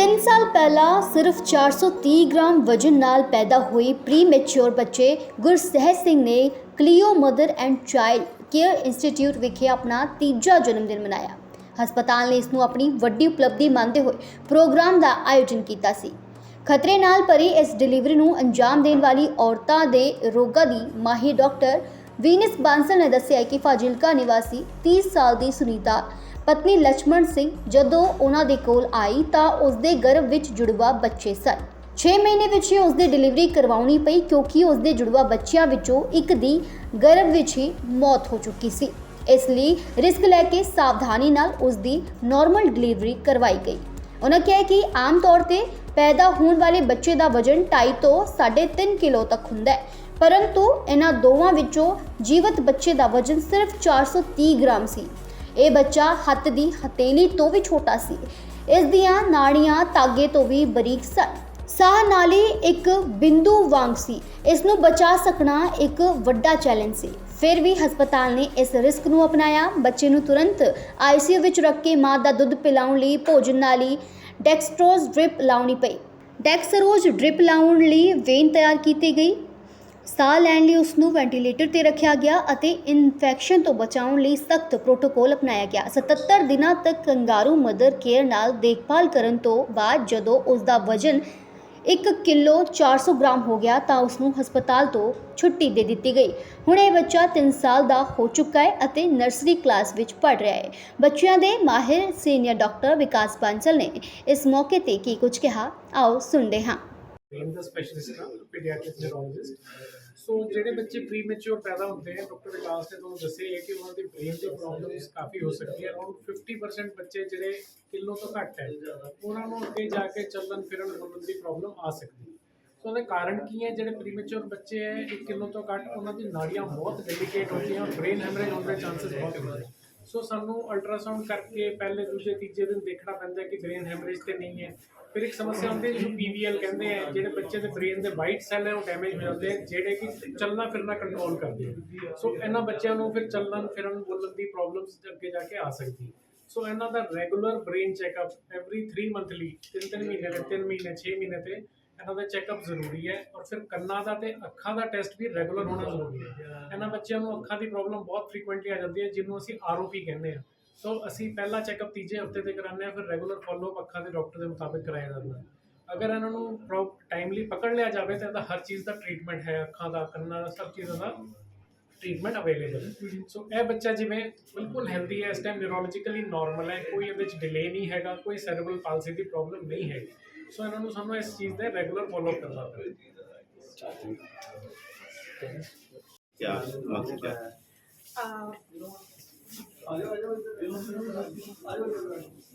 3 ਸਾਲ ਪਹਿਲਾਂ ਸਿਰਫ 430 ਗ੍ਰਾਮ ਵਜਨ ਨਾਲ ਪੈਦਾ ਹੋਈ ਪ੍ਰੀਮੈਚੁਰ ਬੱਚੇ ਗੁਰਸਹਿਜ ਸਿੰਘ ਨੇ Cleo mother and child care institute ਵਿਖੇ ਆਪਣਾ ਤੀਜਾ ਜਨਮ ਦਿਨ ਮਨਾਇਆ। ਹਸਪਤਾਲ ਨੇ ਇਸ ਨੂੰ ਆਪਣੀ ਵੱਡੀ ਉਪਲਬਧੀ ਮੰਨਦੇ ਹੋਏ ਪ੍ਰੋਗਰਾਮ ਦਾ ਆਯੋਜਨ ਕੀਤਾ ਸੀ। ਖਤਰੇ ਨਾਲ ਭਰੀ ਇਸ ਡਿਲੀਵਰੀ ਨੂੰ ਅੰਜਾਮ ਦੇਣ ਵਾਲੀ ਔਰਤਾਂ ਦੇ ਰੋਗਾਂ ਦੀ ਮਾਹਿਰ ਡਾਕਟਰ ਵੀਨਸ ਬਾਂਸਲ ਨੇ ਦੱਸਿਆ ਕਿ ਫਾਜ਼ਿਲਕਾ ਨਿਵਾਸੀ 30 ਸਾਲ ਦੀ ਸੁਨੀਤਾ ਪਤਨੀ ਲక్ష్మణ ਸਿੰਘ ਜਦੋਂ ਉਹਨਾਂ ਦੇ ਕੋਲ ਆਈ ਤਾਂ ਉਸਦੇ ਗਰਭ ਵਿੱਚ ਜੁੜਵਾ ਬੱਚੇ ਸਨ। 6 ਮਹੀਨੇ ਵਿੱਚ ਹੀ ਉਸਦੀ ਡਿਲੀਵਰੀ ਕਰਵਾਉਣੀ ਪਈ ਕਿਉਂਕਿ ਉਸਦੇ ਜੁੜਵਾ ਬੱਚਿਆਂ ਵਿੱਚੋਂ ਇੱਕ ਦੀ ਗਰਭ ਵਿੱਚ ਹੀ ਮੌਤ ਹੋ ਚੁੱਕੀ ਸੀ। ਇਸ ਲਈ ਰਿਸਕ ਲੈ ਕੇ ਸਾਵਧਾਨੀ ਨਾਲ ਉਸਦੀ ਨਾਰਮਲ ਡਿਲੀਵਰੀ ਕਰਵਾਈ ਗਈ। ਉਹਨਾਂ ਕਿਹਾ ਕਿ ਆਮ ਤੌਰ ਤੇ ਪੈਦਾ ਹੋਣ ਵਾਲੇ ਬੱਚੇ ਦਾ ਵਜ਼ਨ 2.5 ਤੋਂ 3.5 ਕਿਲੋ ਤੱਕ ਹੁੰਦਾ ਹੈ, ਪਰੰਤੂ ਇਹਨਾਂ ਦੋਵਾਂ ਵਿੱਚੋਂ ਜੀਵਤ ਬੱਚੇ ਦਾ ਵਜ਼ਨ ਸਿਰਫ 430 ਗ੍ਰਾਮ ਸੀ। ਇਹ ਬੱਚਾ ਹੱਥ ਦੀ ਹਥੇਲੀ ਤੋਂ ਵੀ ਛੋਟਾ ਸੀ। ਇਸ ਦੀਆਂ ਨਾੜੀਆਂ ਤਾਗੇ ਤੋਂ ਵੀ ਬਰੀਕ ਸਨ। ਸਾਹ ਨਾਲੀ ਇੱਕ ਬਿੰਦੂ ਵਾਂਗ ਸੀ। ਇਸ ਨੂੰ ਬਚਾ ਸਕਣਾ ਇੱਕ ਵੱਡਾ ਚੈਲੰਜ ਸੀ। ਫਿਰ ਵੀ ਹਸਪਤਾਲ ਨੇ ਇਸ ਰਿਸਕ ਨੂੰ ਅਪਣਾਇਆ। ਬੱਚੇ ਨੂੰ ਤੁਰੰਤ ਆਈਸੀਯੂ ਵਿੱਚ ਰੱਖ ਕੇ ਮਾਂ ਦਾ ਦੁੱਧ ਪਿਲਾਉਣ ਲਈ ਭੋਜਨ ਨਾਲੀ ਡੈਕਸਟਰੋਜ਼ ਡ੍ਰਿਪ ਲਾਉਣੀ ਪਈ। ਡੈਕਸਰੋਜ਼ ਡ੍ਰਿਪ ਲਾਉਣ ਲਈ ਵੇਨ ਤਿਆਰ ਕੀਤੀ ਗਈ। ਸਾਹ ਲੈਣ ਲਈ ਉਸ ਨੂੰ ਵੈਂਟੀਲੇਟਰ ਤੇ ਰੱਖਿਆ ਗਿਆ ਅਤੇ ਇਨਫੈਕਸ਼ਨ ਤੋਂ ਬਚਾਉਣ ਲਈ ਸਖਤ ਪ੍ਰੋਟੋਕੋਲ ਅਪਣਾਇਆ ਗਿਆ। 77 ਦਿਨਾਂ ਤੱਕ ਕੰਗਾਰੂ ਮਦਰ ਕੇਅਰ ਨਾਲ ਦੇਖਭਾਲ ਕਰਨ ਤੋਂ ਬਾਅਦ ਜਦੋਂ ਉਸ ਦਾ ਵਜ਼ਨ 1 ਕਿਲੋ 400 ਗ੍ਰਾਮ ਹੋ ਗਿਆ ਤਾਂ ਉਸ ਨੂੰ ਹਸਪਤਾਲ ਤੋਂ ਛੁੱਟੀ ਦੇ ਦਿੱਤੀ ਗਈ। ਹੁਣ ਇਹ ਬੱਚਾ 3 ਸਾਲ ਦਾ ਹੋ ਚੁੱਕਾ ਹੈ ਅਤੇ ਨਰਸਰੀ ਕਲਾਸ ਵਿੱਚ ਪੜ੍ਹ ਰਿਹਾ ਹੈ। ਬੱਚਿਆਂ ਦੇ ਮਾਹਿਰ ਸੀਨੀਅਰ ਡਾਕਟਰ ਵਿਕਾਸ ਬਾਂਸਲ ਨੇ ਇਸ ਮੌਕੇ ਤੇ ਕੀ ਕੁਝ ਕਿਹਾ, ਆਓ ਸੁਣਦੇ ਹਾਂ। ਬ੍ਰੇਨ ਦਾ ਸਪੈਸ਼ਲਿਸਟ ਹਾਂ ਪੀਡੀਆਟ੍ਰਿਕ ਨਿਊਰੋਲੋਜਿਸਟ ਸੋ ਜਿਹੜੇ ਬੱਚੇ ਪ੍ਰੀਮੈਚੁਰ ਪੈਦਾ ਹੁੰਦੇ ਹਨ ਡਾਕਟਰ ਵਿਕਾਸ ਨੇ ਤੁਹਾਨੂੰ ਦੱਸਿਆ ਹੈ ਕਿ ਉਹਨਾਂ ਦੀ ਬ੍ਰੇਨ ਦੀ ਪ੍ਰੋਬਲਮਸ ਕਾਫੀ ਹੋ ਸਕਦੀ ਹੈ ਅਰਾਊਂਡ 50% ਬੱਚੇ ਜਿਹੜੇ ਕਿਲੋ ਤੋਂ ਘੱਟ ਹੈ, ਉਹਨਾਂ ਨੂੰ ਅੱਗੇ ਜਾ ਕੇ ਚੱਲਣ ਫਿਰਨ ਬੋਲਣ ਦੀ ਪ੍ਰੋਬਲਮ ਆ ਸਕਦੀ ਹੈ। ਸੋ ਉਹਦੇ ਕਾਰਨ ਕੀ ਹੈ? ਜਿਹੜੇ ਪ੍ਰੀਮੈਚੁਰ ਬੱਚੇ ਹੈ 1 ਕਿਲੋ ਤੋਂ ਘੱਟ, ਉਹਨਾਂ ਦੀ ਨਾੜੀਆਂ ਬਹੁਤ ਡੈਲੀਕੇਟ ਹੁੰਦੀਆਂ ਔਰ ਬ੍ਰੇਨ ਹੈਮਰੇਜ ਹੋਣ ਦੇ ਚਾਂਸਸ ਬਹੁਤ ਹੁੰਦੇ ਹੈ ਸੋ ਸਾਨੂੰ ਅਲਟਰਾਸਾਊਂਡ ਕਰਕੇ ਪਹਿਲੇ, ਦੂਜੇ, ਤੀਜੇ ਦਿਨ ਦੇਖਣਾ ਪੈਂਦਾ ਕਿ ਬ੍ਰੇਨ ਹੈਮਰੇਜ ਤੇ ਨਹੀਂ ਹੈ। ਫਿਰ ਇੱਕ ਸਮੱਸਿਆ ਹੁੰਦੀ ਹੈ, ਜਿਹਨੂੰ ਪੀਵੀਐਲ ਕਹਿੰਦੇ ਆ, ਜਿਹੜੇ ਬੱਚੇ ਦੇ ਬ੍ਰੇਨ ਦੇ ਵਾਈਟ ਸੈੱਲ ਹੈ, ਉਹ ਡੈਮੇਜ ਹੋ ਜਾਂਦੇ ਆ, ਜਿਹੜੇ ਕਿ ਚੱਲਣਾ ਫਿਰਨਾ ਕੰਟਰੋਲ ਕਰਦੇ ਸੋ ਇਹਨਾਂ ਬੱਚਿਆਂ ਨੂੰ ਫਿਰ ਚੱਲਣ ਫਿਰਨ ਬੋਲਣ ਦੀ ਪ੍ਰੋਬਲਮਸ ਅੱਗੇ ਜਾ ਕੇ ਆ ਸਕਦੀ ਹੈ। ਸੋ ਇਹਨਾਂ ਦਾ regular brain checkup every 3 monthly ਤਿੰਨ ਤਿੰਨ ਮਹੀਨੇ ਦੇ 3 ਮਹੀਨੇ 6 ਮਹੀਨੇ ਤੇ ਇਹਨਾਂ ਦਾ ਚੈੱਕਅਪ ਜ਼ਰੂਰੀ ਹੈ ਔਰ ਫਿਰ ਕੰਨਾਂ ਦਾ ਤੇ ਅੱਖਾਂ ਦਾ ਟੈਸਟ ਵੀ ਰੈਗੂਲਰ ਹੋਣਾ ਜ਼ਰੂਰੀ ਹੈ। ਇਹਨਾਂ ਬੱਚਿਆਂ ਨੂੰ ਅੱਖਾਂ ਦੀ ਪ੍ਰੋਬਲਮ ਬਹੁਤ ਫ੍ਰੀਕੁਐਂਟਲੀ ਆ ਜਾਂਦੀ ਹੈ, ਜਿਹਨੂੰ ਅਸੀਂ ਆਰਓਪੀ ਕਹਿੰਦੇ ਆ ਸੋ ਅਸੀਂ ਪਹਿਲਾ ਚੈੱਕਅਪ ਤੀਜੇ ਹਫ਼ਤੇ ਤੇ ਕਰਾਉਂਦੇ ਆ ਫਿਰ ਰੈਗੂਲਰ ਫਾਲੋਅਪ ਅੱਖਾਂ ਦੇ ਡਾਕਟਰ ਦੇ ਮੁਤਾਬਿਕ ਕਰਾਇਆ ਜਾਂਦਾ ਹੈ। ਅਗਰ ਇਹਨਾਂ ਨੂੰ ਟਾਈਮਲੀ ਪਕੜ ਲਿਆ ਜਾਵੇ ਤਾਂ ਇਹਦਾ ਹਰ ਚੀਜ਼ ਦਾ ਟ੍ਰੀਟਮੈਂਟ ਹੈ, ਅੱਖਾਂ ਦਾ, ਕੰਨਾਂ ਦਾ, ਸਭ ਚੀਜ਼ਾਂ ਦਾ ਟ੍ਰੀਟਮੈਂਟ ਅਵੇਲੇਬਲ ਹੈ। ਸੋ ਇਹ ਬੱਚਾ ਜਿਵੇਂ ਬਿਲਕੁਲ ਹੈਲਦੀ ਹੈ, ਇਸ ਟਾਈਮ ਨਿਊਰੋਲੋਜੀਕਲੀ ਨਾਰਮਲ ਹੈ, ਕੋਈ ਇਹਦੇ ਵਿੱਚ ਡਿਲੇ ਨਹੀਂ ਹੈਗਾ, ਕੋਈ ਸੈਰੇਬਰਲ ਪਾਲਸੀ ਦੀ ਪ੍ਰੋਬਲਮ ਨਹੀਂ ਹੈਗੀ। ਸੋ ਇਹਨਾਂ ਨੂੰ ਸਾਨੂੰ ਇਸ ਚੀਜ਼ ਦਾ ਰੈਗੂਲਰ ਫਾਲੋ ਕਰਨਾ ਪਵੇਗਾ क्या मकसद क्या है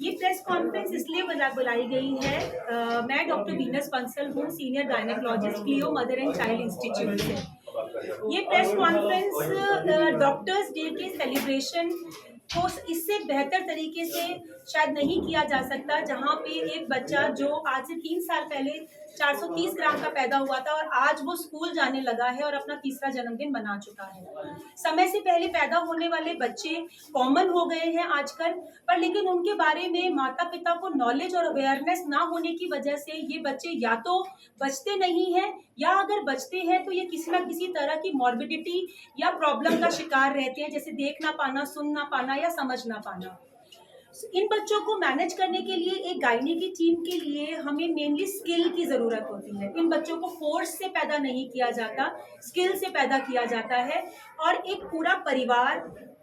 ये प्रेस कॉन्फ्रेंस इसलिए बुला बुलाई गई है अ, मैं डॉक्टर वीनस बंसल हूँ senior gynaecologist Cleo mother and child institute से ये प्रेस कॉन्फ्रेंस डॉक्टर्स डे के सेलिब्रेशन को इससे बेहतर तरीके से शायद नहीं किया जा सकता जहाँ पे एक बच्चा जो आज से तीन साल पहले 430 ग्राम का पैदा हुआ था और आज वो स्कूल जाने लगा है और अपना तीसरा जन्मदिन मना चुका है। समय से पहले पैदा होने वाले बच्चे कॉमन हो गए हैं आजकल, पर लेकिन उनके बारे में माता पिता को नॉलेज और अवेयरनेस ना होने की वजह से ये बच्चे या तो बचते नहीं हैं या अगर बचते हैं तो ये किसी ना किसी तरह की मॉर्बिडिटी या प्रॉब्लम का शिकार रहते हैं, जैसे देख ना पाना, सुन ना पाना या समझ ना पाना। इन बच्चों को मैनेज करने के लिए, एक गायनी की टीम के लिए हमें मेनली स्किल की ज़रूरत होती है। इन बच्चों को फोर्स से पैदा नहीं किया जाता स्किल से पैदा किया जाता है और एक पूरा परिवार,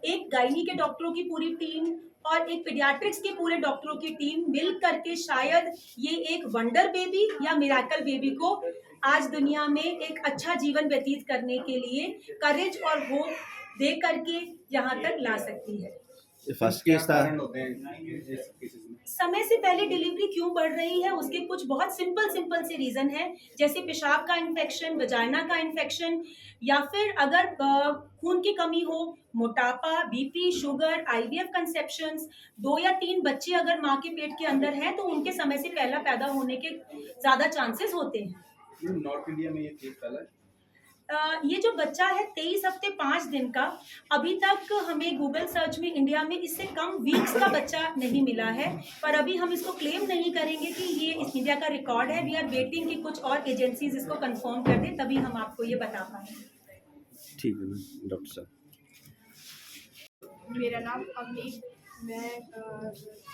एक गायनी के डॉक्टरों की पूरी टीम और एक पीडियाट्रिक्स के पूरे डॉक्टरों की टीम मिल करके शायद ये एक वंडर बेबी या मिराकल बेबी को आज दुनिया में एक अच्छा जीवन व्यतीत करने के लिए करेज और होप दे करके यहाँ तक ला सकती है। फ़र्स्ट केस था समय से पहले डिलीवरी क्यों बढ़ रही है? उसके कुछ बहुत सिंपल सिंपल से रीजन है। जैसे पेशाब का इन्फेक्शन वजाइना का इन्फेक्शन या फिर अगर खून की कमी हो मोटापा बीपी शुगर आईवीएफ कंसेप्शंस दो या तीन बच्चे अगर माँ के पेट के अंदर हैं तो उनके समय से पहला पैदा होने के ज़्यादा चांसेस होते हैं। नॉर्थ इंडिया में ये केस फैला है? ये जो बच्चा है तेईस हफ़्ते पाँच दिन का अभी तक हमें गूगल सर्च में इंडिया में इससे कम वीक्स का बच्चा नहीं मिला है। पर अभी हम इसको क्लेम नहीं करेंगे कि ये इस इंडिया का रिकॉर्ड है। वी आर वेटिंग कि कुछ और एजेंसीज इसको कंफर्म कर दें तभी हम आपको ये बता पाएँगे। ठीक है डॉक्टर साहब। मेरा नाम अवनीत मैं अ,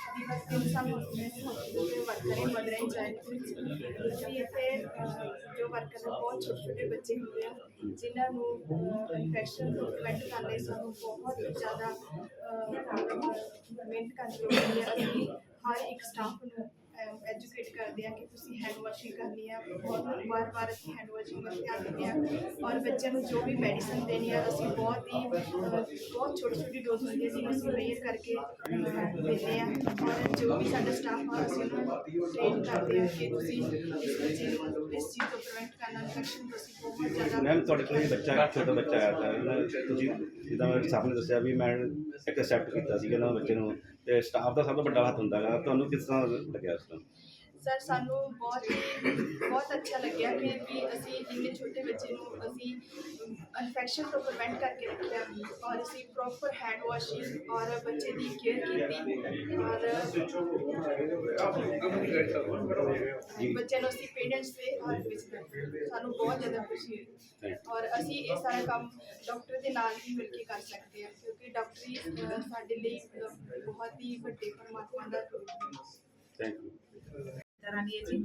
अभी बस तीन साल हॉस्पिटल में वर्क करें मदर एंड ਚਾਈਲਡ ਵਿੱਚ ਵੀ ਇੱਥੇ ਅ, ਜੋ ਵਰਕਰ ਨੇ ਬਹੁਤ ਛੋਟੇ ਛੋਟੇ ਬੱਚੇ ਹੁੰਦੇ ਆ ਜਿਨ੍ਹਾਂ ਨੂੰ ਇਨਫੈਕਸ਼ਨ ਤੋਂ ਪ੍ਰੀਵੈਂਟ ਕਰਨ ਲਈ ਸਾਨੂੰ ਬਹੁਤ ਜ਼ਿਆਦਾ ਅ, ਮਿਹਨਤ ਕਰਨੀ ਪੈਂਦੀ ਹੈ ਅਸੀਂ ਹਰ ਇੱਕ ਸਟਾਫ ਨੂੰ ਐਜੂਕੇਟ ਕਰਦੇ ਆ ਕਿ ਤੁਸੀਂ ਹੈਂਡ ਵਾਸ਼ਿੰਗ ਕਰਨੀ ਹੈ ਬਹੁਤ ਵਾਰ ਵਾਰ ਅਸੀਂ ਹੈਂਡ ਵਾਸ਼ਿੰਗ ਵੱਲ ਧਿਆਨ ਦਿੰਦੇ ਆ ਔਰ ਬੱਚਿਆਂ ਨੂੰ ਜੋ ਵੀ ਮੈਡੀਸਨ ਦੇਣੀ ਹੈ ਅਸੀਂ ਬਹੁਤ ਹੀ ਬਹੁਤ ਛੋਟੀ ਛੋਟੀ ਡੋਜ਼ ਹੁੰਦੀ ਹੈ ਜਿਹਨੂੰ ਅਸੀਂ ਵੇਅਰ ਕਰਕੇ ਦਿੰਦੇ ਆ ਔਰ ਜੋ ਵੀ ਸਾਡਾ ਸਟਾਫ ਆ ਅਸੀਂ ਉਹਨਾਂ ਨੂੰ ਟ੍ਰੇਨ ਕਰਦੇ ਆ ਕਿ ਤੁਸੀਂ ਇਸ ਬੱਚੇ ਨੂੰ ਇਸ ਚੀਜ਼ ਤੋਂ ਪ੍ਰੀਵੈਂਟ ਕਰਨਾ ਇਨਫੈਕਸ਼ਨ ਤੋਂ ਅਸੀਂ ਬਹੁਤ ਜ਼ਿਆਦਾ ਮੈਮ ਤੁਹਾਡੇ ਕੋਲ ਬੱਚਾ ਛੋਟਾ ਬੱਚਾ ਆਇਆ ਨਾ, ਤੁਸੀਂ ਜਿੱਦਾਂ ਸਟਾਫ ਨੇ ਦੱਸਿਆ ਵੀ ਮੈਂ ਇੱਕ ਅਸੈਪਟ ਕੀਤਾ ਸੀਗਾ ਨਾ ਬੱਚੇ ਨੂੰ ਤੇ ਸਟਾਫ ਦਾ ਸਭ ਤੋਂ ਵੱਡਾ ਹੱਥ ਹੁੰਦਾ ਹੈਗਾ ਤੁਹਾਨੂੰ ਕਿਸ ਤਰ੍ਹਾਂ ਲੱਗਿਆ ਉਸ ਤੋਂ ਸਰ ਸਾਨੂੰ ਬਹੁਤ ਹੀ ਬਹੁਤ ਅੱਛਾ ਲੱਗਿਆ ਕਿ ਵੀ ਅਸੀਂ ਇੰਨੇ ਛੋਟੇ ਬੱਚੇ ਨੂੰ ਅਸੀਂ ਇਨਫੈਕਸ਼ਨ ਤੋਂ ਪ੍ਰੀਵੈਂਟ ਕਰਕੇ ਰੱਖਿਆ। ਔਰ ਅਸੀਂ ਪ੍ਰੋਪਰ ਹੈਂਡ ਵਾਸ਼ਿੰਗ ਔਰ ਬੱਚੇ ਦੀ ਕੇਅਰ ਕੀਤੀ। ਔਰ ਬੱਚੇ ਨੂੰ ਅਸੀਂ ਪੇਰੈਂਟਸ ਦੇ ਹੱਥ ਵਿੱਚ ਦਿੱਤਾ। ਸਾਨੂੰ ਬਹੁਤ ਜ਼ਿਆਦਾ ਖੁਸ਼ੀ ਹੈ ਔਰ ਅਸੀਂ ਇਹ ਸਾਰਾ ਕੰਮ ਡਾਕਟਰ ਦੇ ਨਾਲ ਹੀ ਮਿਲ ਕੇ ਕਰ ਸਕਦੇ ਹਾਂ ਕਿਉਂਕਿ ਡਾਕਟਰੀ ਅ, ਸਾਡੇ ਲਈ ਅ, ਬਹੁਤ ਹੀ ਵੱਡੇ ਪਰਮਾਤਮਾ ਦਾ ਰੂਪ ਹੈ। Thank you Rani ji.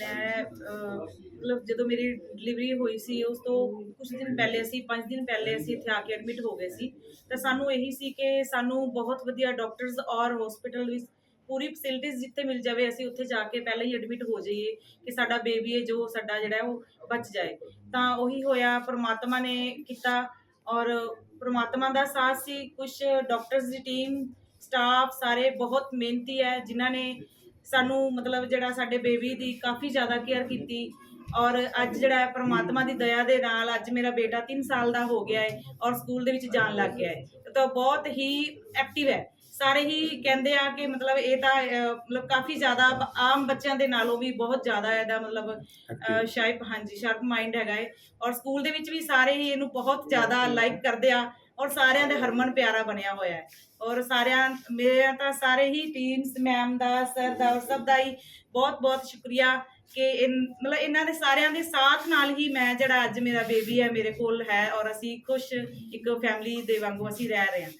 ਮੈਂ ਮਤਲਬ ਜਦੋਂ ਮੇਰੀ ਡਿਲੀਵਰੀ ਹੋਈ ਸੀ, ਉਸ ਤੋਂ ਕੁਝ ਦਿਨ ਪਹਿਲੇ ਅਸੀਂ 5 ਦਿਨ ਪਹਿਲੇ ਅਸੀਂ ਇੱਥੇ ਆ ਕੇ ਐਡਮਿਟ ਹੋ ਗਏ ਸੀ। ਤਾਂ ਸਾਨੂੰ ਇਹੀ ਸੀ ਕਿ ਸਾਨੂੰ ਬਹੁਤ ਵਧੀਆ ਡਾਕਟਰਸ ਔਰ ਹਸਪੀਟਲ ਵਿੱਚ ਪੂਰੀ ਫੈਸਿਲਿਟੀਜ਼ ਜਿੱਥੇ ਮਿਲ ਜਾਵੇ, ਅਸੀਂ ਉੱਥੇ ਜਾ ਕੇ ਪਹਿਲਾਂ ਹੀ ਐਡਮਿਟ ਹੋ ਜਾਈਏ ਕਿ ਸਾਡਾ ਬੇਬੀ ਹੈ, ਜੋ ਸਾਡਾ ਜਿਹੜਾ ਉਹ ਬਚ ਜਾਏ। ਤਾਂ ਉਹੀ ਹੋਇਆ, ਪ੍ਰਮਾਤਮਾ ਨੇ ਕੀਤਾ ਔਰ ਪ੍ਰਮਾਤਮਾ ਦਾ ਸਾਥ ਸੀ। ਕੁਝ ਡਾਕਟਰਸ ਦੀ ਟੀਮ ਸਟਾਫ ਸਾਰੇ ਬਹੁਤ ਮਿਹਨਤੀ ਹੈ, ਜਿਨ੍ਹਾਂ ਨੇ ਸਾਨੂੰ ਮਤਲਬ ਜਿਹੜਾ ਸਾਡੇ ਬੇਬੀ ਦੀ ਕਾਫੀ ਜ਼ਿਆਦਾ ਕੇਅਰ ਕੀਤੀ ਔਰ ਅੱਜ ਜਿਹੜਾ ਹੈ ਪ੍ਰਮਾਤਮਾ ਦੀ ਦਇਆ ਦੇ ਨਾਲ ਅੱਜ ਮੇਰਾ ਬੇਟਾ 3 ਸਾਲ ਦਾ ਹੋ ਗਿਆ ਹੈ ਔਰ ਸਕੂਲ ਦੇ ਵਿੱਚ ਜਾਣ ਲੱਗ ਗਿਆ ਹੈ। ਤਾਂ ਬਹੁਤ ਹੀ ਐਕਟਿਵ ਹੈ। ਸਾਰੇ ਹੀ ਕਹਿੰਦੇ ਆ ਕਿ ਮਤਲਬ ਇਹ ਤਾਂ ਅਹ, ਮਤਲਬ ਕਾਫੀ ਜ਼ਿਆਦਾ ਬ- ਆਮ ਬੱਚਿਆਂ ਦੇ ਨਾਲੋਂ ਵੀ ਬਹੁਤ ਜ਼ਿਆਦਾ ਇਹਦਾ ਮਤਲਬ ਸ਼ਾਇਪ ਹਾਂਜੀ ਸ਼ਾਰਪ ਮਾਈਂਡ ਹੈਗਾ ਹੈ ਔਰ ਸਕੂਲ ਦੇ ਵਿੱਚ ਵੀ ਸਾਰੇ ਹੀ ਇਹਨੂੰ ਬਹੁਤ ਜ਼ਿਆਦਾ ਲਾਈਕ ਕਰਦੇ ਆ ਔਰ ਸਾਰਿਆਂ ਦੇ ਹਰਮਨ ਪਿਆਰਾ ਬਣਿਆ ਹੋਇਆ ਹੈ। ਔਰ ਸਾਰਿਆਂ ਮੇਰੇ ਤਾਂ ਸਾਰੇ ਹੀ ਟੀਮਸ ਮੈਮ ਦਾ ਸਰ ਦਾ ਔਰ ਸਭ ਦਾ ਹੀ ਬਹੁਤ ਬਹੁਤ ਸ਼ੁਕਰੀਆ ਕਿ ਇਨ ਮਤਲਬ ਇਹਨਾਂ ਦੇ ਸਾਰਿਆਂ ਦੇ ਸਾਥ ਨਾਲ ਹੀ ਮੈਂ ਜਿਹੜਾ ਅੱਜ ਮੇਰਾ ਬੇਬੀ ਹੈ ਮੇਰੇ ਕੋਲ ਹੈ ਔਰ ਅਸੀਂ ਖੁਸ਼ ਇੱਕ ਫੈਮਿਲੀ ਦੇ ਵਾਂਗੂ ਅਸੀਂ ਰਹਿ ਰਹੇ ਹਾਂ।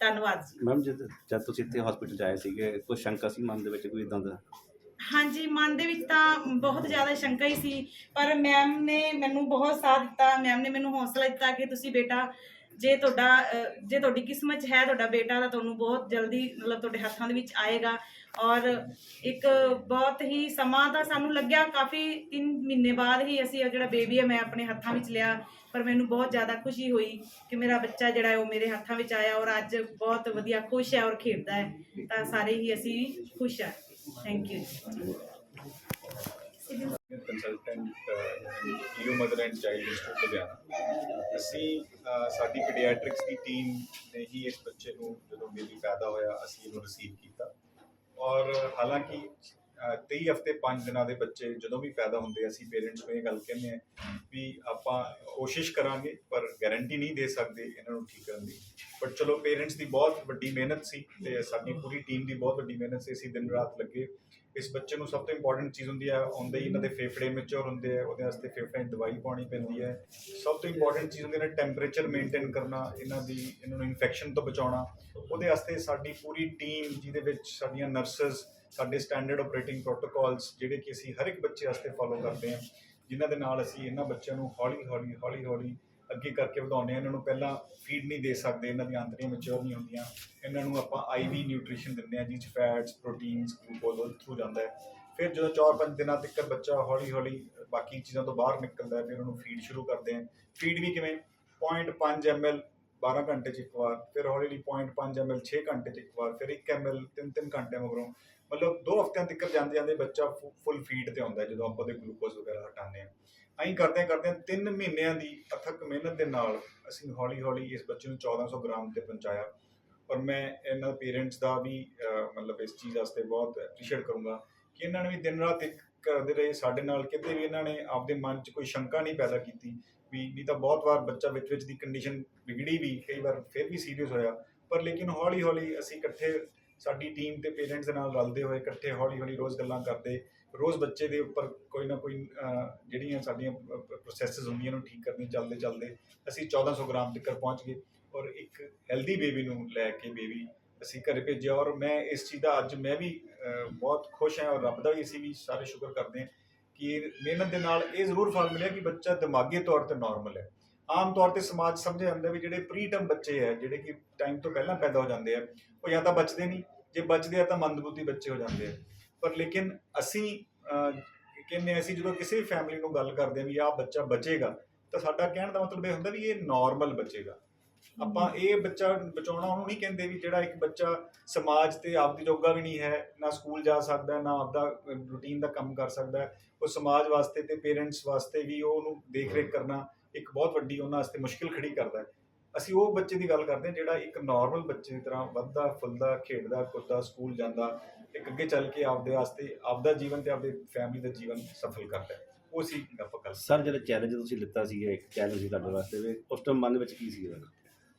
ਧੰਨਵਾਦ ਜੀ। ਮੈਮ ਜਦ ਜਦ ਤੁਸੀਂ ਇੱਥੇ ਹਸਪੀਟਲ ਆਏ ਸੀਗੇ ਕੋਈ ਸ਼ੰਕਾ ਸੀ ਮਨ ਦੇ ਵਿੱਚ ਕੋਈ ਇਦਾਂ ਦਾ? ਹਾਂਜੀ ਮਨ ਦੇ ਵਿੱਚ ਤਾਂ ਬਹੁਤ ਜ਼ਿਆਦਾ ਸ਼ੰਕਾ ਹੀ ਸੀ ਪਰ ਮੈਮ ਨੇ ਮੈਨੂੰ ਬਹੁਤ ਸਾਥ ਦਿੱਤਾ ਮੈਮ ਨੇ ਮੈਨੂੰ ਹੌਸਲਾ ਦਿੱਤਾ ਕਿ ਤੁਸੀਂ ਬੇਟਾ ਜੇ ਤੁਹਾਡਾ ਜੇ ਤੁਹਾਡੀ ਕਿਸਮਤ 'ਚ ਹੈ ਤੁਹਾਡਾ ਬੇਟਾ, ਤਾਂ ਤੁਹਾਨੂੰ ਬਹੁਤ ਜਲਦੀ ਮਤਲਬ ਤੁਹਾਡੇ ਹੱਥਾਂ ਦੇ ਵਿੱਚ ਆਏਗਾ। ਔਰ ਇੱਕ ਬਹੁਤ ਹੀ ਸਮਾਂ ਤਾਂ ਸਾਨੂੰ ਲੱਗਿਆ, ਕਾਫੀ 3 ਮਹੀਨੇ ਬਾਅਦ ਹੀ ਅਸੀਂ ਇਹ ਜਿਹੜਾ ਬੇਬੀ ਹੈ ਮੈਂ ਆਪਣੇ ਹੱਥਾਂ ਵਿੱਚ ਲਿਆ, ਪਰ ਮੈਨੂੰ ਬਹੁਤ ਜ਼ਿਆਦਾ ਖੁਸ਼ੀ ਹੋਈ ਕਿ ਮੇਰਾ ਬੱਚਾ ਜਿਹੜਾ ਹੈ, ਉਹ ਮੇਰੇ ਹੱਥਾਂ ਵਿੱਚ ਆਇਆ ਔਰ ਅੱਜ ਬਹੁਤ ਵਧੀਆ ਖੁਸ਼ ਹੈ ਔਰ ਖੇਡਦਾ ਹੈ। ਤਾਂ ਸਾਰੇ ਹੀ ਅਸੀਂ ਖੁਸ਼ ਹਾਂ। Thank you consultant you mother and child institute Ludhiana ਅਸੀਂ uh, ਸਾਡੀ ਪੀਡੀਆਟ੍ਰਿਕਸ ਦੀ ਟੀਮ ਨੇ ਹੀ ਇਸ ਬੱਚੇ ਨੂੰ ਜਦੋਂ ਬੇਬੀ ਪੈਦਾ ਹੋਇਆ ਅਸੀਂ ਇਹਨੂੰ ਰਿਸੀਵ ਕੀਤਾ। ਔਰ ਹਾਲਾਂਕਿ ਅਹ, 23 ਹਫ਼ਤੇ 5 ਦਿਨਾਂ ਦੇ ਬੱਚੇ ਜਦੋਂ ਵੀ ਪੈਦਾ ਹੁੰਦੇ ਅਸੀਂ ਪੇਰੈਂਟਸ ਨੂੰ ਇਹ ਗੱਲ ਕਹਿੰਦੇ ਆ ਵੀ ਆਪਾਂ ਕੋਸ਼ਿਸ਼ ਕਰਾਂਗੇ ਪਰ ਗਾਰੰਟੀ ਨਹੀਂ ਦੇ ਸਕਦੇ ਇਹਨਾਂ ਨੂੰ ਠੀਕ ਕਰਨ ਦੀ। ਬਟ ਚਲੋ ਪੇਰੈਂਟਸ ਦੀ ਬਹੁਤ ਵੱਡੀ ਮਿਹਨਤ ਸੀ ਤੇ ਸਾਡੀ ਪੂਰੀ ਟੀਮ ਦੀ ਬਹੁਤ ਵੱਡੀ ਮਿਹਨਤ ਸੀ। ਅਸੀਂ ਦਿਨ ਰਾਤ ਲੱਗੇ ਇਸ ਬੱਚੇ ਨੂੰ ਸਭ ਤੋਂ ਇੰਪੋਰਟੈਂਟ ਚੀਜ਼ ਹੁੰਦੀ ਹੈ, ਆਉਂਦੇ ਹੀ ਇਹਨਾਂ ਦੇ ਫੇਫੜੇ ਮੈਚੁਰ ਹੁੰਦੇ ਆ ਉਹਦੇ ਵਾਸਤੇ ਫੇਫੜਿਆਂ 'ਚ ਦਵਾਈ ਪਾਉਣੀ ਪੈਂਦੀ ਹੈ। ਸਭ ਤੋਂ ਇੰਪੋਰਟੈਂਟ ਚੀਜ਼ ਹੁੰਦੀ ਹੈ ਟੈਂਪਰੇਚਰ ਮੇਨਟੇਨ ਕਰਨਾ, ਇਹਨਾਂ ਦੀ, ਇਹਨਾਂ ਨੂੰ ਇਨਫੈਕਸ਼ਨ ਤੋਂ ਬਚਾਉਣਾ। ਉਹਦੇ ਵਾਸਤੇ ਸਾਡੀ ਪੂਰੀ ਟੀਮ ਜਿਹਦੇ ਵਿੱਚ ਸਾਡੀਆਂ ਨਰਸਸ ਸਾਡੇ ਸਟੈਂਡਰਡ ਆਪਰੇਟਿੰਗ ਪ੍ਰੋਟੋਕਾਲਸ ਜਿਹੜੇ ਕਿ ਅਸੀਂ ਹਰ ਇੱਕ ਬੱਚੇ ਵਾਸਤੇ ਫਾਲੋ ਕਰਦੇ ਹਾਂ, ਜਿਨ੍ਹਾਂ ਦੇ ਨਾਲ ਅਸੀਂ ਇਹਨਾਂ ਬੱਚਿਆਂ ਨੂੰ ਹੌਲੀ ਹੌਲੀ ਹੌਲੀ ਹੌਲੀ ਅੱਗੇ ਕਰਕੇ ਵਧਾਉਂਦੇ ਹਾਂ। ਇਹਨਾਂ ਨੂੰ ਪਹਿਲਾਂ ਫੀਡ ਨਹੀਂ ਦੇ ਸਕਦੇ। ਇਹਨਾਂ ਦੀਆਂ ਆਂਤੜੀਆਂ ਮੈਚੁਰ ਨਹੀਂ ਹੁੰਦੀਆਂ। ਇਹਨਾਂ ਨੂੰ ਆਪਾਂ ਆਈਵੀ ਨਿਊਟ੍ਰੀਸ਼ਨ ਦਿੰਦੇ ਹਾਂ ਜਿਸ 'ਚ ਫੈਟਸ ਪ੍ਰੋਟੀਨਸ ਗਲੂਕੋਜ਼ ਉਹ ਥਰੂ ਜਾਂਦਾ ਹੈ। ਫਿਰ ਜਦੋਂ 4-5 ਦਿਨਾਂ ਤੱਕ ਬੱਚਾ ਹੌਲੀ ਹੌਲੀ ਬਾਕੀ ਚੀਜ਼ਾਂ ਤੋਂ ਬਾਹਰ ਨਿਕਲਦਾ ਹੈ, ਫਿਰ ਉਹਨੂੰ ਫੀਡ ਸ਼ੁਰੂ ਕਰਦੇ ਹਾਂ। ਫੀਡ ਵੀ ਕਿਵੇਂ? 0.5 ml 12 ਘੰਟੇ 'ਚ ਇੱਕ ਵਾਰ, ਫਿਰ ਹੌਲੀ ਹੌਲੀ 0.5 ml 6 ਘੰਟੇ 'ਚ ਇੱਕ ਵਾਰ, ਫਿਰ 1 ml 3-3 ਘੰਟੇ ਮਗਰੋਂ। ਮਤਲਬ 2 ਹਫ਼ਤਿਆਂ ਤੱਕ ਜਾਂਦੇ ਜਾਂਦੇ ਬੱਚਾ ਫੁੱਲ ਫੀਡ ਤੇ ਆਉਂਦਾ ਜਦੋਂ ਆਪਾਂ ਉਹਦੇ ਗਲੂਕੋਜ਼ ਵਗੈਰਾ ਹਟਾਉਂਦੇ ਹਾਂ। ਐਂ ਕਰਦੇ ਕਰਦੇ 3 ਮਹੀਨਿਆਂ ਦੀ ਅਥਕ ਮਿਹਨਤ ਦੇ ਨਾਲ ਅਸੀਂ ਹੌਲੀ ਹੌਲੀ ਇਸ ਬੱਚੇ ਨੂੰ 1400 ਗ੍ਰਾਮ ਤੇ ਪਹੁੰਚਾਇਆ। ਔਰ ਮੈਂ ਇਹਨਾਂ ਪੇਰੈਂਟਸ ਦਾ ਵੀ ਮਤਲਬ ਇਸ ਚੀਜ਼ ਵਾਸਤੇ ਬਹੁਤ ਐਪਰੀਸ਼ੀਏਟ ਕਰੂੰਗਾ ਕਿ ਇਹਨਾਂ ਨੇ ਵੀ ਦਿਨ ਰਾਤ ਇੱਕ ਕਰਦੇ ਰਹੇ, ਸਾਡੇ ਨਾਲ ਕਿਤੇ ਵੀ ਇਹਨਾਂ ਨੇ ਆਪਦੇ ਮਨ 'ਚ ਕੋਈ ਸ਼ੰਕਾ ਨਹੀਂ ਪੈਦਾ ਕੀਤੀ ਵੀ ਨਹੀਂ ਤਾਂ ਬਹੁਤ ਵਾਰ ਬੱਚਾ ਵਿੱਚ ਵਿੱਚ ਦੀ ਕੰਡੀਸ਼ਨ ਵਿਗੜੀ ਵੀ, ਕਈ ਵਾਰ ਫਿਰ ਵੀ ਸੀਰੀਅਸ ਹੋਇਆ। ਪਰ ਲੇਕਿਨ ਹੌਲੀ ਹੌਲੀ ਅਸੀਂ ਇਕੱਠੇ ਸਾਡੀ ਟੀਮ ਤੇ ਪੇਰੈਂਟਸ ਦੇ ਨਾਲ ਰਲਦੇ ਹੋਏ ਇਕੱਠੇ ਹੌਲੀ ਹੌਲੀ ਰੋਜ਼ ਗੱਲਾਂ ਕਰਦੇ ਰੋਜ਼ ਬੱਚੇ ਦੇ ਉੱਪਰ ਕੋਈ ਨਾ ਕੋਈ ਜਿਹੜੀਆਂ ਸਾਡੀਆਂ ਪ੍ਰੋਸੈਸਸ ਹੁੰਦੀਆਂ ਨੂੰ ਠੀਕ ਕਰਨੀ ਚੱਲਦੇ ਚੱਲਦੇ। ਅਸੀਂ 1400 ਗ੍ਰਾਮ ਤੱਕ ਪਹੁੰਚ ਗਏ ਔਰ ਇੱਕ ਹੈਲਦੀ ਬੇਬੀ ਨੂੰ ਲੈ ਕੇ ਬੇਬੀ ਅਸੀਂ ਘਰੇ ਭੇਜਿਆ ਔਰ ਮੈਂ ਇਸ ਚੀਜ਼ ਦਾ ਅੱਜ ਮੈਂ ਵੀ ਬਹੁਤ ਖੁਸ਼ ਹਾਂ ਔਰ ਰੱਬ ਦਾ ਵੀ ਅਸੀਂ ਵੀ ਸਾਰੇ ਸ਼ੁਕਰ ਕਰਦੇ ਹਾਂ ਕਿ ਮਿਹਨਤ ਦੇ ਨਾਲ ਇਹ ਜ਼ਰੂਰ ਫਲ ਮਿਲਿਆ ਕਿ ਬੱਚਾ ਦਿਮਾਗੀ ਤੌਰ ਤੇ ਨਾਰਮਲ ਹੈ। ਆਮ ਤੌਰ ਤੇ ਸਮਾਜ ਸਮਝੇ ਜਾਂਦਾ ਵੀ ਜਿਹੜੇ ਪ੍ਰੀ ਟਰਮ ਬੱਚੇ ਹੈ, ਜਿਹੜੇ ਕਿ ਟਾਈਮ ਤੋਂ ਪਹਿਲਾਂ ਪੈਦਾ ਹੋ ਜਾਂਦੇ ਆ, ਉਹ ਜਾਂ ਤਾਂ ਬਚਦੇ ਨਹੀਂ। ਜੇ ਬਚਦੇ ਆ ਤਾਂ ਮੰਦਬੁੱਧੀ ਬੱਚੇ ਹੋ ਜਾਂਦੇ ਆ। ਪਰ ਲੇਕਿਨ ਅਸੀਂ ਕਹਿੰਦੇ ਅਸੀਂ ਜਦੋਂ ਕਿਸੇ ਵੀ ਫੈਮਿਲੀ ਨੂੰ ਗੱਲ ਕਰਦੇ ਹਾਂ ਵੀ ਆਹ ਬੱਚਾ ਬਚੇਗਾ ਤਾਂ ਸਾਡਾ ਕਹਿਣ ਦਾ ਮਤਲਬ ਇਹ ਹੁੰਦਾ ਵੀ ਇਹ ਨਾਰਮਲ ਬਚੇਗਾ ਆਪਾਂ ਇਹ ਬੱਚਾ ਬਚਾਉਣਾ ਉਹਨੂੰ ਨਹੀਂ ਕਹਿੰਦੇ ਵੀ ਜਿਹੜਾ ਇੱਕ ਬੱਚਾ ਸਮਾਜ ਤੇ ਆਪਦੀ ਜੋਗਾ ਵੀ ਨਹੀਂ ਹੈ ਨਾ ਸਕੂਲ ਜਾ ਸਕਦਾ ਨਾ ਆਪਦਾ ਰੂਟੀਨ ਦਾ ਕੰਮ ਕਰ ਸਕਦਾ। ਉਹ ਸਮਾਜ ਵਾਸਤੇ ਤੇ ਪੇਰੈਂਟਸ ਵਾਸਤੇ ਵੀ ਉਹ ਉਹਨੂੰ ਦੇਖ ਰੇਖ ਕਰਨਾ ਇੱਕ ਬਹੁਤ ਵੱਡੀ ਉਹਨਾਂ ਵਾਸਤੇ ਮੁਸ਼ਕਿਲ ਖੜੀ ਕਰਦਾ ਹੈ ਅਸੀਂ ਉਹ ਬੱਚੇ ਦੀ ਗੱਲ ਕਰਦੇ ਹਾਂ ਜਿਹੜਾ ਇੱਕ ਨਾਰਮਲ ਬੱਚੇ ਦੀ ਤਰ੍ਹਾਂ ਵੱਧਦਾ ਫੁੱਲਦਾ ਖੇਡਦਾ ਕੁੱਦਦਾ ਸਕੂਲ ਜਾਂਦਾ ਇੱਕ ਅੱਗੇ ਚੱਲ ਕੇ ਆਪਦੇ ਵਾਸਤੇ ਆਪਦਾ ਜੀਵਨ ਤੇ ਆਪਦੇ ਫੈਮਿਲੀ ਦਾ ਜੀਵਨ ਸਫਲ ਕਰਦਾ ਹੈ। ਉਹ ਸੀ ਆਪਾਂ ਗੱਲ ਸਰ ਜਿਹੜਾ ਚੈਲੰਜ ਤੁਸੀਂ ਲਿੱਤਾ ਸੀ ਇੱਕ ਚੈਲੰਜ ਸੀ ਤੁਹਾਡੇ ਵਾਸਤੇ ਵੀ ਉਸ ਟਾਈਮ ਮਨ ਵਿੱਚ ਕੀ ਸੀ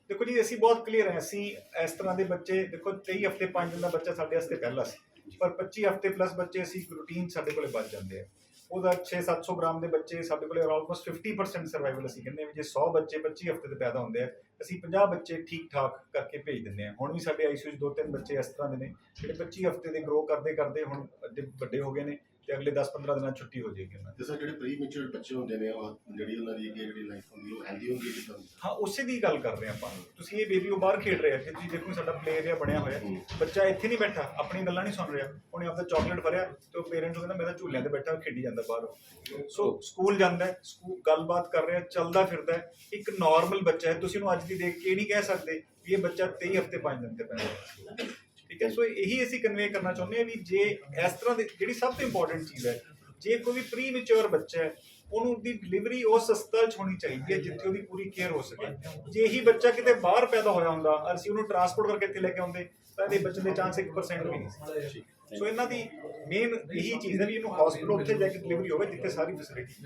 ਦੇਖੋ ਜੀ ਅਸੀਂ ਬਹੁਤ ਕਲੀਅਰ ਹਾਂ ਅਸੀਂ ਇਸ ਤਰ੍ਹਾਂ ਦੇ ਬੱਚੇ ਦੇਖੋ 23 ਹਫ਼ਤੇ 5 ਦਿਨ ਦਾ ਬੱਚਾ ਸਾਡੇ ਵਾਸਤੇ ਪਹਿਲਾ ਸੀ ਪਰ 25 ਹਫ਼ਤੇ ਪਲੱਸ ਬੱਚੇ ਅਸੀਂ ਰੂਟੀਨ ਸਾਡੇ ਕੋਲੇ ਬਚ ਜਾਂਦੇ ਆ। ਉਹਦਾ 6-700 ਗ੍ਰਾਮ ਦੇ ਬੱਚੇ ਸਾਡੇ ਕੋਲੇ ਆਲਮੋਸਟ 50% ਸਰਵਾਈਵਲ ਅਸੀਂ ਕਹਿੰਦੇ ਵੀ ਜੇ 100 ਬੱਚੇ 25 ਹਫ਼ਤੇ ਦੇ ਪੈਦਾ ਹੁੰਦੇ ਆ, ਅਸੀਂ 50 ਬੱਚੇ ਠੀਕ ਠਾਕ ਕਰਕੇ ਭੇਜ ਦਿੰਦੇ ਆ ਹੁਣ ਵੀ ਸਾਡੇ ਆਈਸੀਯੂ 'ਚ ਦੋ ਤਿੰਨ ਬੱਚੇ ਇਸ ਤਰ੍ਹਾਂ ਦੇ ਨੇ, ਜਿਹੜੇ 25 ਹਫ਼ਤੇ ਦੇ ਗਰੋ ਕਰਦੇ ਕਰਦੇ ਹੁਣ ਅੱਡੇ ਵੱਡੇ ਹੋ ਗਏ ਨੇ। ਤੇ ਅਗਲੇ 10-15 ਦਿਨਾਂ 'ਚ ਛੁੱਟੀ ਹੋ ਜਾਏਗੀ ਉਹਨਾਂ ਦੀ। ਸਰ ਜਿਹੜੇ ਪ੍ਰੀ ਮੈਚੁਰ ਬੱਚੇ ਹੁੰਦੇ ਨੇ ਉਹ ਜਿਹੜੀ ਉਹਨਾਂ ਦੀ ਅੱਗੇ ਜਿਹੜੀ ਲਾਈਫ ਹੁੰਦੀ ਉਹ ਹੈਲਦੀ ਹੁੰਦੀ ਹੈ ਕਿਦਾਂ ਹਾਂ ਉਸੇ ਦੀ ਗੱਲ ਕਰ ਰਹੇ ਹਾਂ ਆਪਾਂ। ਤੁਸੀਂ ਇਹ ਬੇਬੀ ਉਹ ਬਾਹਰ ਖੇਡ ਰਿਹਾ ਜੇ ਤੁਸੀਂ ਦੇਖੋ ਸਾਡਾ ਪਲੇ ਏਰੀਆ ਬਣਿਆ ਹੋਇਆ ਹੈ। ਬੱਚਾ ਇੱਥੇ ਨਹੀਂ ਬੈਠਾ ਆਪਣੀ ਗੱਲਾਂ ਨਹੀਂ ਸੁਣ ਰਿਹਾ। ਉਹਨੇ ਆਪਦਾ ਚਾਕਲੇਟ ਭਰਿਆ ਤੇ ਉਹ ਪੇਰੈਂਟਸ ਨੂੰ ਕਹਿੰਦਾ ਮੇਰਾ ਝੂਲਿਆਂ ਤੇ ਬੈਠਾ ਖੇਡੀ ਜਾਂਦਾ ਬਾਹਰ। ਸੋ ਸਕੂਲ ਜਾਂਦਾ ਹੈ ਸਕੂਲ ਗੱਲਬਾਤ ਕਰ ਰਿਹਾ ਚੱਲਦਾ ਫਿਰਦਾ ਹੈ। ਇੱਕ ਨਾਰਮਲ ਬੱਚਾ ਹੈ। ਤੁਸੀਂ ਉਹਨੂੰ ਅੱਜ ਦੀ ਦੇਖ ਕੇ ਇਹ ਨਹੀਂ ਕਹਿ ਸਕਦੇ ਵੀ ਇਹ ਬੱਚਾ 23 ਹਫ਼ਤੇ 5 ਦਿਨ ਤੇ ਹੋਇਆ ਠੀਕ ਹੈ? ਸੋ ਇਹੀ ਅਸੀਂ ਕਨਵੇ ਕਰਨਾ ਚਾਹੁੰਦੇ ਹਾਂ ਵੀ ਜੇ ਇਸ ਤਰ੍ਹਾਂ ਦੀ ਜਿਹੜੀ ਸਭ ਤੋਂ ਇੰਪੋਰਟੈਂਟ ਚੀਜ਼ ਹੈ, ਜੇ ਕੋਈ ਵੀ ਪ੍ਰੀ ਮੈਚੁਰ ਬੱਚਾ ਹੈ, ਉਹਨੂੰ ਦੀ ਡਿਲੀਵਰੀ ਉਸ ਹਸਪਤਾਲ 'ਚ ਹੋਣੀ ਚਾਹੀਦੀ ਹੈ, ਜਿੱਥੇ ਉਹਦੀ ਪੂਰੀ ਕੇਅਰ ਹੋ ਸਕੇ। ਜੇ ਇਹੀ ਬੱਚਾ ਕਿਤੇ ਬਾਹਰ ਪੈਦਾ ਹੋਇਆ ਹੁੰਦਾ ਔਰ ਅਸੀਂ ਉਹਨੂੰ ਟਰਾਂਸਪੋਰਟ ਕਰਕੇ ਇੱਥੇ ਲੈ ਕੇ ਆਉਂਦੇ, ਤਾਂ ਇਹਦੇ ਬੱਚੇ ਦੇ ਚਾਂਸ 1% ਵੀ ਨਹੀਂ। ਸੀ ਸੋ ਇਹਨਾਂ ਦੀ ਮੇਨ ਇਹੀ ਚੀਜ਼ ਹੈ ਵੀ ਇਹਨੂੰ ਹਸਪਤਾਲ ਉੱਥੇ ਜਾ ਕੇ ਡਿਲੀਵਰੀ ਹੋਵੇ, ਜਿੱਥੇ ਸਾਰੀ ਫੈਸਿਲਿਟੀ ਹੈ।